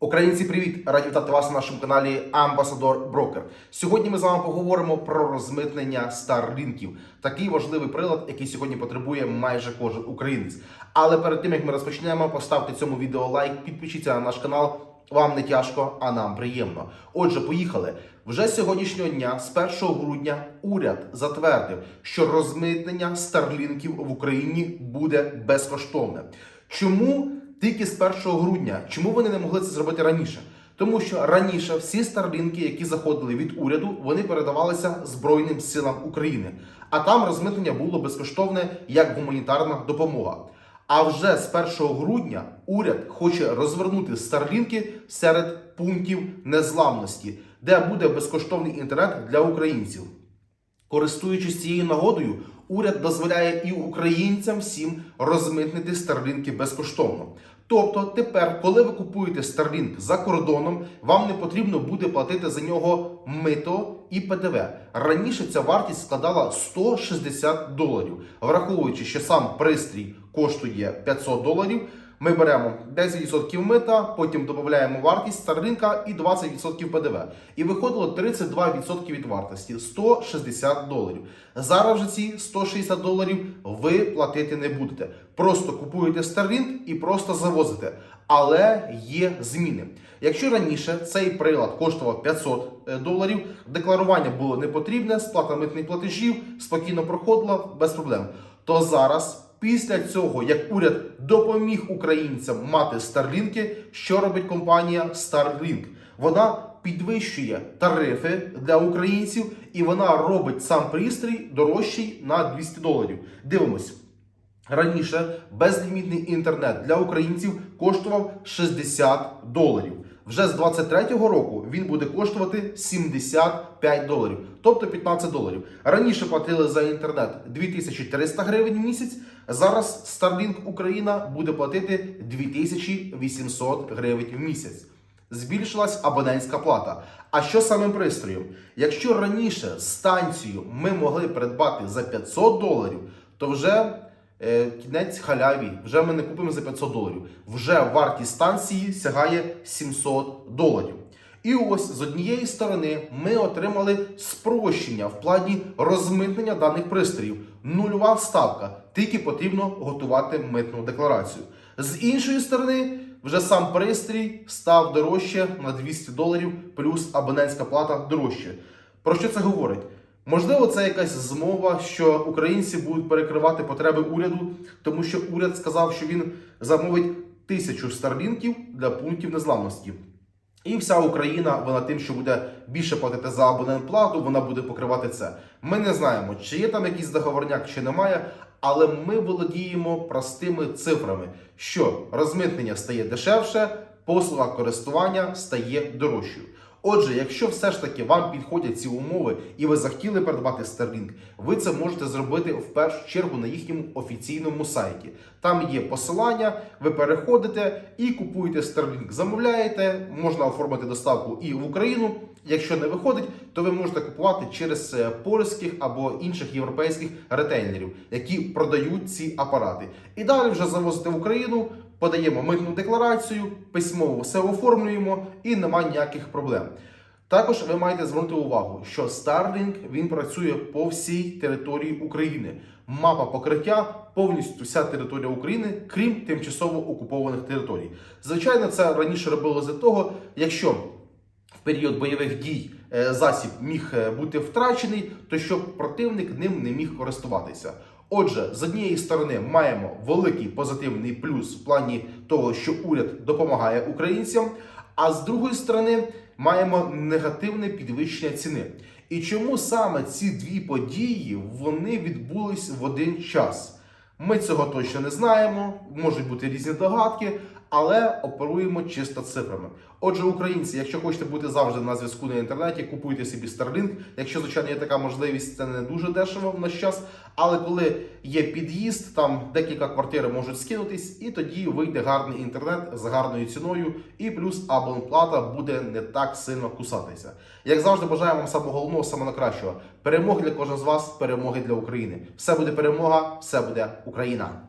Українці, привіт! Раді вітати вас на нашому каналі Амбасадор Брокер. Сьогодні ми з вами поговоримо про розмитнення старлінків. Такий важливий прилад, який сьогодні потребує майже кожен українець. Але перед тим як ми розпочнемо, поставте цьому відео лайк, підпишіться на наш канал. Вам не тяжко, а нам приємно. Отже, поїхали. Вже сьогоднішнього дня, з 1 грудня, уряд затвердив, що розмитнення старлінків в Україні буде безкоштовне. Чому тільки з 1 грудня? Чому вони не могли це зробити раніше? Тому що раніше всі старлінки, які заходили від уряду, вони передавалися Збройним силам України, а там розмитнення було безкоштовне як гуманітарна допомога. А вже з 1 грудня уряд хоче розвернути старлінки серед пунктів незламності, де буде безкоштовний інтернет для українців. Користуючись цією нагодою, уряд дозволяє і українцям всім розмитнити старлінки безкоштовно. Тобто, тепер, коли ви купуєте Starlink за кордоном, вам не потрібно буде платити за нього мито і ПДВ. Раніше ця вартість складала 160 доларів, враховуючи, що сам пристрій коштує 500 доларів. Ми беремо 10% мита, потім додаємо вартість Starlink і 20% ПДВ. І виходило 32% від вартості 160 доларів. Зараз же ці 160 доларів ви платити не будете. Просто купуєте Starlink і просто завозите. Але є зміни. Якщо раніше цей прилад коштував 500 доларів, декларування було не потрібне, сплата митних платежів спокійно проходила без проблем. То зараз. Після цього, як уряд допоміг українцям мати старлінки, що робить компанія Starlink? Вона підвищує тарифи для українців і вона робить сам пристрій дорожчий на 200 доларів. Дивимось. Раніше безлімітний інтернет для українців коштував 60 доларів. Вже з 23-го року він буде коштувати 75 доларів, тобто 15 доларів. Раніше платили за інтернет 2300 гривень в місяць. Зараз Starlink Україна буде платити 2800 гривень в місяць. Збільшилась абонентська плата. А що з самим пристроєм? Якщо раніше станцію ми могли придбати за 500 доларів, то вже кінець халяві, вже ми не купимо за 500 доларів. Вже вартість станції сягає 700 доларів. І ось з однієї сторони ми отримали спрощення в плані розмитнення даних пристроїв. Нульова ставка, тільки потрібно готувати митну декларацію. З іншої сторони, вже сам пристрій став дорожче на 200 доларів, плюс абонентська плата дорожче. Про що це говорить? Можливо, це якась змова, що українці будуть перекривати потреби уряду, тому що уряд сказав, що він замовить тисячу старлінків для пунктів незламності. І вся Україна, вона тим, що буде більше платити за абонентплату, вона буде покривати це. Ми не знаємо, чи є там якийсь договорняк, чи немає, але ми володіємо простими цифрами, що розмитнення стає дешевше, послуга користування стає дорожчою. Отже, якщо все ж таки вам підходять ці умови і ви захотіли придбати Starlink, ви це можете зробити в першу чергу на їхньому офіційному сайті. Там є посилання, ви переходите і купуєте Starlink. Замовляєте, можна оформити доставку і в Україну. Якщо не виходить, то ви можете купувати через е, польських або інших європейських ретейлерів, які продають ці апарати. І далі вже завозите в Україну. Подаємо митну декларацію, письмово все оформлюємо і немає ніяких проблем. Також ви маєте звернути увагу, що Starlink він працює по всій території України. Мапа покриття повністю вся територія України, крім тимчасово окупованих територій. Звичайно, це раніше робилося для того, якщо в період бойових дій е, засіб міг е, бути втрачений, то щоб противник ним не міг користуватися. Отже, з однієї сторони маємо великий позитивний плюс в плані того, що уряд допомагає українцям, а з другої сторони маємо негативне підвищення ціни. І чому саме ці дві події вони відбулись в один час? Ми цього точно не знаємо, можуть бути різні догадки, але оперуємо чисто цифрами. Отже, українці, якщо хочете бути завжди на зв'язку на інтернеті, купуйте собі Starlink. Якщо звичайно є така можливість, це не дуже дешево в наш час. Але коли є під'їзд, там декілька квартир можуть скинутись, і тоді вийде гарний інтернет з гарною ціною, і плюс абонплата буде не так сильно кусатися. Як завжди, бажаємо вам самого головного, самого найкращого. Перемоги для кожного з вас, перемоги для України. Все буде перемога, все буде Україна.